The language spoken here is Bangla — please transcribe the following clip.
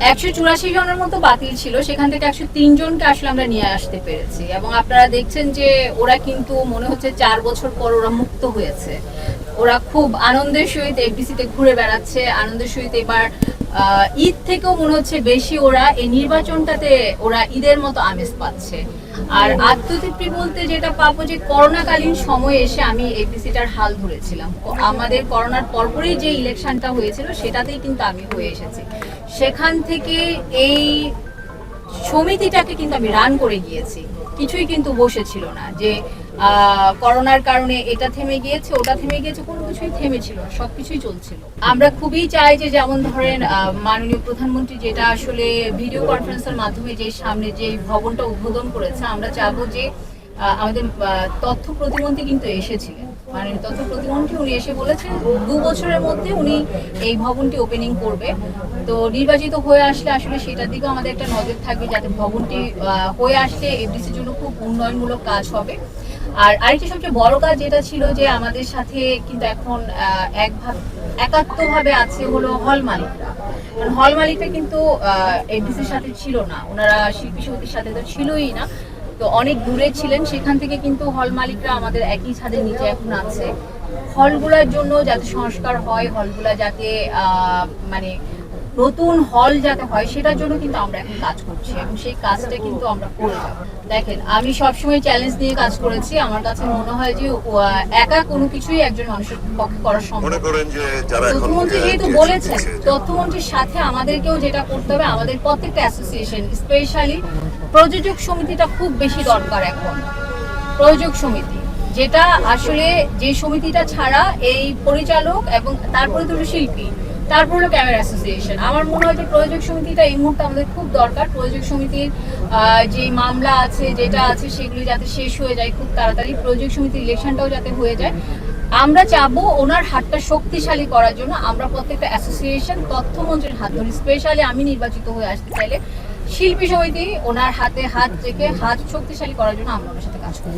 একশো চুরাশি জনের মতো বাতিল ছিল। সেখান থেকে একশো তিন জনকে আসলে আমরা নিয়ে আসতে পেরেছি। এবং আপনারা দেখছেন যে ওরা কিন্তু মনে হচ্ছে চার বছর পর ওরা মুক্ত হয়েছে। ওরা খুব আনন্দের সহিত এফডিসিতে ঘুরে বেড়াচ্ছে। আনন্দের সহিত এবার ঈদ থেকেও মনে হচ্ছে বেশি ওরা এই নির্বাচনটাতে ওরা ঈদের মতো আমেজ পাচ্ছে। আর আত্মতৃপ্তি বলতে যেটা পাবো যে করোনাকালীন সময়ে এসে আমি এফডিসিটার হাল ধরেছিলাম। আমাদের করোনার পরপরই যে ইলেকশনটা হয়েছিল সেটাতেই কিন্তু আমি হয়ে এসেছি। সেখান থেকে এই সমিতিটাকে কিন্তু আমি রান করে গিয়েছি। কিছুই কিন্তু বসেছিল না যে করোনার কারণে এটা থেমে গিয়েছে, ওটা থেমে গিয়েছে, কোনো কিছুই থেমে ছিল না, সবকিছুই চলছিল। আমরা খুবই চাই যে, যেমন ধরেন মাননীয় প্রধানমন্ত্রী যেটা আসলে ভিডিও কনফারেন্সের মাধ্যমে যে সামনে যে ভবনটা উদ্বোধন করেছে, আমরা চাবো যে আমাদের তথ্য প্রতিমন্ত্রী কিন্তু এসেছিলেন। মানে তথ্য প্রতিমন্ত্রী উনি এসে বলেছেন দু বছরের মধ্যে উনি এই ভবনটি ওপেনিং করবে। তো নির্বাচিত হয়ে আসলে আসলে সেটার দিকেও আমাদের একটা নজর থাকবে যাতে ভবনটি হয়ে আসলে এফডিসির জন্য খুব উন্নয়নমূলক কাজ হবে। আর আরেকটি সবচেয়ে বড় কাজ যেটা ছিল যে আমাদের সাথে কিন্তু এখন আহ, এক একাত্মভাবে আছে হলো হল মালিকরা কারণ হল মালিকরা কিন্তু এফডিসির সাথে ছিল না। ওনারা শিল্পী সমিতির সাথে তো ছিলই না। তো অনেক দূরে ছিলেন, সেখান থেকে কিন্তু হল মালিকরা আমাদের একই ছাদের নিচে এখন আছে। হলগুলার জন্য যাতে সংস্কার হয়, হলগুলা যাতে মানে নতুন হল যাতে হয় সেটার জন্য কিন্তু আমরা এখন কাজ করছি এবং সেই কাজটা কিন্তু আমরা করে যাব দেখেন আমি সবসময় চ্যালেঞ্জ নিয়ে কাজ করেছি আমার কাছে মনে হয় যে একা কোনো কিছুই একজন মানুষের পক্ষে করা সম্ভব মনে তথ্যমন্ত্রী যেহেতু বলেছেন তথ্যমন্ত্রীর সাথে আমাদেরকেও যেটা করতে হবে আমাদের প্রত্যেকটা অ্যাসোসিয়েশন স্পেশালি প্রযোজক সমিতিটা খুব বেশি দরকার এখন প্রযোজক সমিতি যেটা আসলে যে সমিতিটা ছাড়া এই পরিচালক এবং তারপরে দুটো শিল্পী তারপর হলো ক্যামেরা অ্যাসোসিয়েশন। আমার মনে হয় যে প্রযোজক সমিতিটা এই মুহূর্তে আমাদের খুব দরকার। প্রযোজক সমিতির যে মামলা আছে, যেটা আছে, সেগুলি যাতে শেষ হয়ে যায় খুব তাড়াতাড়ি। প্রযোজক সমিতির ইলেকশনটাও যাতে হয়ে যায়। আমরা চাবো ওনার হাতটা শক্তিশালী করার জন্য। আমরা প্রত্যেকটা অ্যাসোসিয়েশন, তথ্যমন্ত্রীর হাত ধরি, স্পেশালি আমি নির্বাচিত হয়ে আসতে চাইলে শিল্পী সমিতি ওনার হাতে হাত রেখে হাত শক্তিশালী করার জন্য আমরা ওনার সাথে কাজ করব।